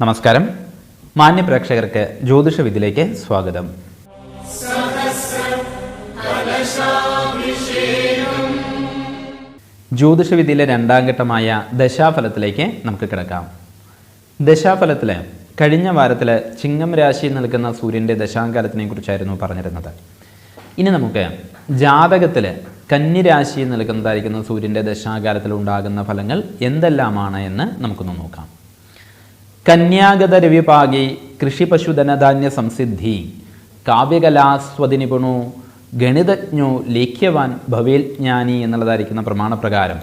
നമസ്കാരം. മാന്യ പ്രേക്ഷകർക്ക് ജ്യോതിഷവിധിയിലേക്ക് സ്വാഗതം. ജ്യോതിഷവിധിയിലെ രണ്ടാം ഘട്ടമായ ദശാഫലത്തിലേക്ക് നമുക്ക് കിടക്കാം. ദശാഫലത്തിലെ കഴിഞ്ഞ വാരത്തിൽ ചിങ്ങം രാശിയിൽ നിൽക്കുന്ന സൂര്യന്റെ ദശാങ്കാലത്തിനെ കുറിച്ചായിരുന്നു പറഞ്ഞിരുന്നത്. ഇനി നമുക്ക് ജാതകത്തിൽ കന്നിരാശിയിൽ നിൽക്കുന്നതായിരിക്കുന്ന സൂര്യന്റെ ദശാകാലത്തിൽ ഉണ്ടാകുന്ന ഫലങ്ങൾ എന്തെല്ലാമാണ് എന്ന് നമുക്കൊന്ന് നോക്കാം. കന്യാഗത രവിപാകി കൃഷി പശുധനധാന്യ സംസിദ്ധി കാവ്യകലാസ്വതി ഗണിതജ്ഞു ഗണിതജ്ഞോ ലേഖ്യവാൻ ഭവേൽ ജ്ഞാനി എന്നുള്ളതായിരിക്കുന്ന പ്രമാണപ്രകാരം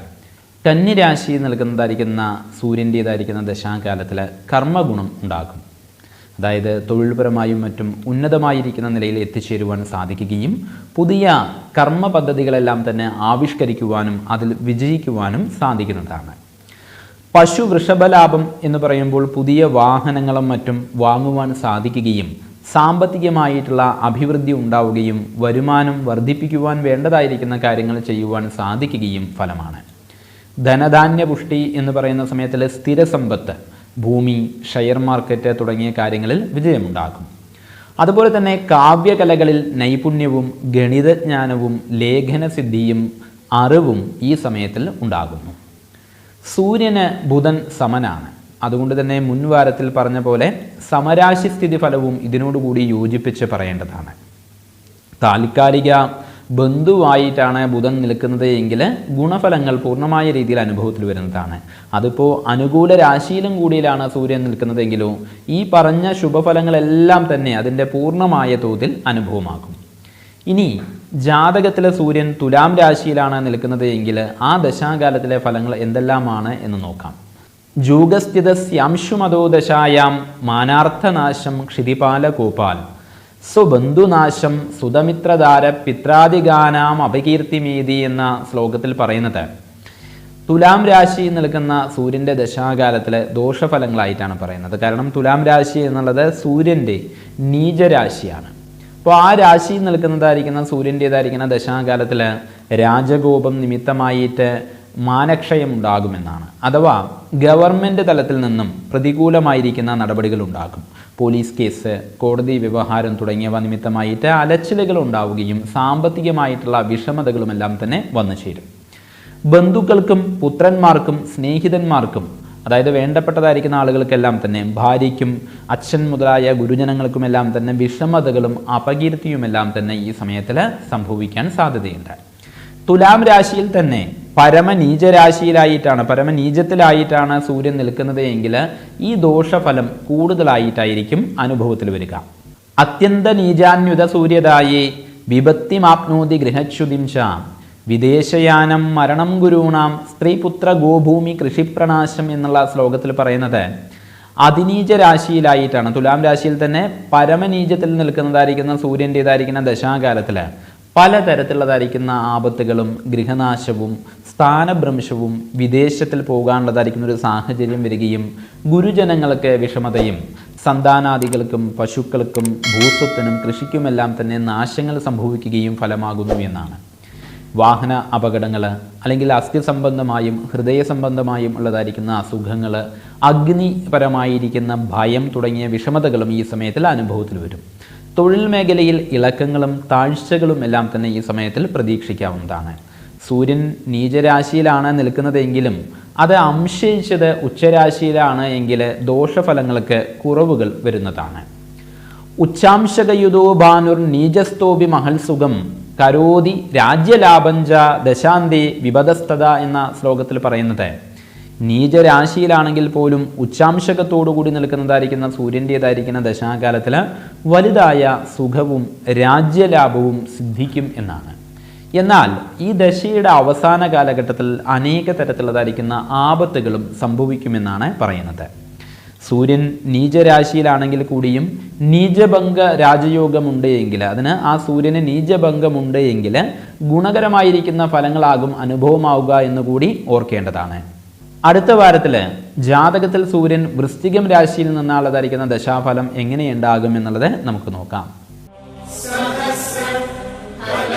കന്നിരാശി നിൽക്കുന്നതായിരിക്കുന്ന സൂര്യന്റേതായിരിക്കുന്ന ദശാകാലത്തിൽ കർമ്മഗുണം ഉണ്ടാകും. അതായത് തൊഴിൽപരമായും മറ്റും ഉന്നതമായിരിക്കുന്ന നിലയിൽ എത്തിച്ചേരുവാൻ സാധിക്കുകയും പുതിയ കർമ്മ പദ്ധതികളെല്ലാം തന്നെ ആവിഷ്കരിക്കുവാനും അതിൽ വിജയിക്കുവാനും സാധിക്കുന്നതാണ് പശു വൃഷഭലാഭം എന്ന് പറയുമ്പോൾ പുതിയ വാഹനങ്ങളും മറ്റും വാങ്ങുവാൻ സാധിക്കുകയും സാമ്പത്തികമായിട്ടുള്ള അഭിവൃദ്ധി ഉണ്ടാവുകയും വരുമാനം വർദ്ധിപ്പിക്കുവാൻ വേണ്ടതായിരിക്കുന്ന കാര്യങ്ങൾ ചെയ്യുവാൻ സാധിക്കുകയും ഫലമാണ്. ധനധാന്യ പുഷ്ടി എന്ന് പറയുന്ന സമയത്തിൽ സ്ഥിരസമ്പത്ത് ഭൂമി ഷെയർ മാർക്കറ്റ് തുടങ്ങിയ കാര്യങ്ങളിൽ വിജയമുണ്ടാക്കും. അതുപോലെ തന്നെ കാവ്യകലകളിൽ നൈപുണ്യവും ഗണിതജ്ഞാനവും ലേഖനസിദ്ധിയും അറിവും ഈ സമയത്തിൽ ഉണ്ടാകുന്നു. സൂര്യന് ബുധൻ സമനാണ്. അതുകൊണ്ട് തന്നെ മുൻവാരത്തിൽ പറഞ്ഞ പോലെ സമരാശി സ്ഥിതി ഫലവും ഇതിനോടുകൂടി യോജിപ്പിച്ച് പറയേണ്ടതാണ്. താൽക്കാലിക ബന്ധുവായിട്ടാണ് ബുധൻ നിൽക്കുന്നത് എങ്കിൽ ഗുണഫലങ്ങൾ പൂർണമായ രീതിയിൽ അനുഭവത്തിൽ വരുന്നതാണ്. അതിപ്പോൾ അനുകൂല രാശിയിലും കൂടിയിലാണ് സൂര്യൻ നിൽക്കുന്നതെങ്കിലും ഈ പറഞ്ഞ ശുഭഫലങ്ങളെല്ലാം തന്നെ അതിന്റെ പൂർണമായ തോതിൽ അനുഭവമാകും. ഇനി ജാതകത്തിലെ സൂര്യൻ തുലാം രാശിയിലാണ് നിൽക്കുന്നത് എങ്കിൽ ആ ദശാകാലത്തിലെ ഫലങ്ങൾ എന്തെല്ലാമാണ് എന്ന് നോക്കാം. ജൂഗസ്ഥിതസ്യാംശുമതോ ദശായാം മാനാർത്ഥനാശം ക്ഷിതിപാല കോപാൽ സ്വബന്ധുനാശം സുതമിത്രധാര പിത്രാദിഗാനാം അപകീർത്തിമേതി എന്ന ശ്ലോകത്തിൽ പറയുന്നത്. തുലാം രാശി നിൽക്കുന്ന സൂര്യന്റെ ദശാകാലത്തിലെ ദോഷഫലങ്ങളായിട്ടാണ് പറയുന്നത്. കാരണം തുലാം രാശി എന്നുള്ളത് സൂര്യന്റെ നീചരാശിയാണ്. അപ്പോൾ ആ രാശിയിൽ നിൽക്കുന്നതായിരിക്കുന്ന സൂര്യന്റേതായിരിക്കുന്ന ദശാകാലത്തിൽ രാജകോപം നിമിത്തമായിട്ട് മാനക്ഷയം ഉണ്ടാകുമെന്നാണ്. അഥവാ ഗവൺമെന്റ് തലത്തിൽ നിന്നും പ്രതികൂലമായിരിക്കുന്ന നടപടികൾ ഉണ്ടാകും. പോലീസ് കേസ് കോടതി വ്യവഹാരം തുടങ്ങിയവ നിമിത്തമായിട്ട് അലച്ചിലുകൾ ഉണ്ടാവുകയും സാമ്പത്തികമായിട്ടുള്ള വിഷമതകളുമെല്ലാം തന്നെ വന്നു ചേരും. ബന്ധുക്കൾക്കും പുത്രന്മാർക്കും സ്നേഹിതന്മാർക്കും അതായത് വേണ്ടപ്പെട്ടതായിരിക്കുന്ന ആളുകൾക്കെല്ലാം തന്നെ ഭാര്യയ്ക്കും അച്ഛൻ മുതലായ ഗുരുജനങ്ങൾക്കുമെല്ലാം തന്നെ വിഷമതകളും അപകീർത്തിയുമെല്ലാം തന്നെ ഈ സമയത്തിൽ സംഭവിക്കാൻ സാധ്യതയുണ്ട്. തുലാം രാശിയിൽ തന്നെ പരമനീചരാശിയിലായിട്ടാണ് പരമനീചത്തിലായിട്ടാണ് സൂര്യൻ നിൽക്കുന്നത് എങ്കിൽ ഈ ദോഷഫലം കൂടുതലായിട്ടായിരിക്കും അനുഭവത്തിൽ വരിക. അത്യന്ത നീചാന്യുത സൂര്യതായി വിപത്തിമാപ്നോതി മാപ്നോതി ച വിദേശയാനം മരണം ഗുരുണാം സ്ത്രീപുത്ര ഗോഭൂമി കൃഷിപ്രണാശം എന്നുള്ള ശ്ലോകത്തിൽ പറയുന്നത് അതിനീച രാശിയിലായിട്ടാണ് തുലാം രാശിയിൽ തന്നെ പരമനീചത്തിൽ നിൽക്കുന്നതായിരിക്കുന്ന സൂര്യന്റേതായിരിക്കുന്ന ദശാകാലത്തിൽ പലതരത്തിലുള്ളതായിരിക്കുന്ന ആപത്തുകളും ഗൃഹനാശവും സ്ഥാനഭ്രംശവും വിദേശത്തിൽ പോകാനുള്ളതായിരിക്കുന്ന ഒരു സാഹചര്യം വരികയും ഗുരുജനങ്ങൾക്ക് വിഷമതയും സന്താനാദികൾക്കും പശുക്കൾക്കും ഭൂസ്വത്തിനും കൃഷിക്കുമെല്ലാം തന്നെ നാശങ്ങൾ സംഭവിക്കുകയും ഫലമാകുന്നു എന്നാണ്. വാഹന അപകടങ്ങൾ അല്ലെങ്കിൽ അസ്ഥി സംബന്ധമായും ഹൃദയ സംബന്ധമായും ഉള്ളതായിരിക്കുന്ന അസുഖങ്ങൾ അഗ്നിപരമായിരിക്കുന്ന ഭയം തുടങ്ങിയ വിഷമതകളും ഈ സമയത്തിൽ അനുഭവത്തിൽ വരും. തൊഴിൽ മേഖലയിൽ ഇളക്കങ്ങളും താഴ്ചകളും എല്ലാം തന്നെ ഈ സമയത്തിൽ പ്രതീക്ഷിക്കാവുന്നതാണ്. സൂര്യൻ നീചരാശിയിലാണ് നിൽക്കുന്നതെങ്കിലും അത് അംശയിച്ചത് ഉച്ചരാശിയിലാണ് എങ്കിൽ ദോഷഫലങ്ങൾക്ക് കുറവുകൾ വരുന്നതാണ്. ഉച്ചാംശകയുതോ ഭാനുർ നീജസ്തോപി മഹൽസുഖം കരോതി രാജ്യലാഭഞ്ച ദശാന്തി വിപദസ്ഥത എന്ന ശ്ലോകത്തിൽ പറയുന്നത് നീചരാശിയിലാണെങ്കിൽ പോലും ഉച്ചാംശകത്തോടുകൂടി നിൽക്കുന്നതായിരിക്കുന്ന സൂര്യന്റേതായിരിക്കുന്ന ദശാകാലത്തിൽ വലുതായ സുഖവും രാജ്യലാഭവും സിദ്ധിക്കും എന്നാണ്. എന്നാൽ ഈ ദശയുടെ അവസാന കാലഘട്ടത്തിൽ അനേക തരത്തിലുള്ളതായിരിക്കുന്ന ആപത്തുകളും സംഭവിക്കുമെന്നാണ് പറയുന്നത്. സൂര്യൻ നീചരാശിയിലാണെങ്കിൽ കൂടിയും നീചഭംഗ രാജയോഗമുണ്ട് എങ്കിൽ അതിന് ആ സൂര്യന് നീചഭംഗമുണ്ട് എങ്കിൽ ഗുണകരമായിരിക്കുന്ന ഫലങ്ങളാകും അനുഭവമാവുക എന്ന് കൂടി ഓർക്കേണ്ടതാണ്. അടുത്ത വാരത്തിൽ ജാതകത്തിൽ സൂര്യൻ വൃശ്ചികം രാശിയിൽ നിന്നുള്ളതായിരിക്കുന്ന ദശാഫലം എങ്ങനെയുണ്ടാകും എന്നുള്ളത് നമുക്ക് നോക്കാം.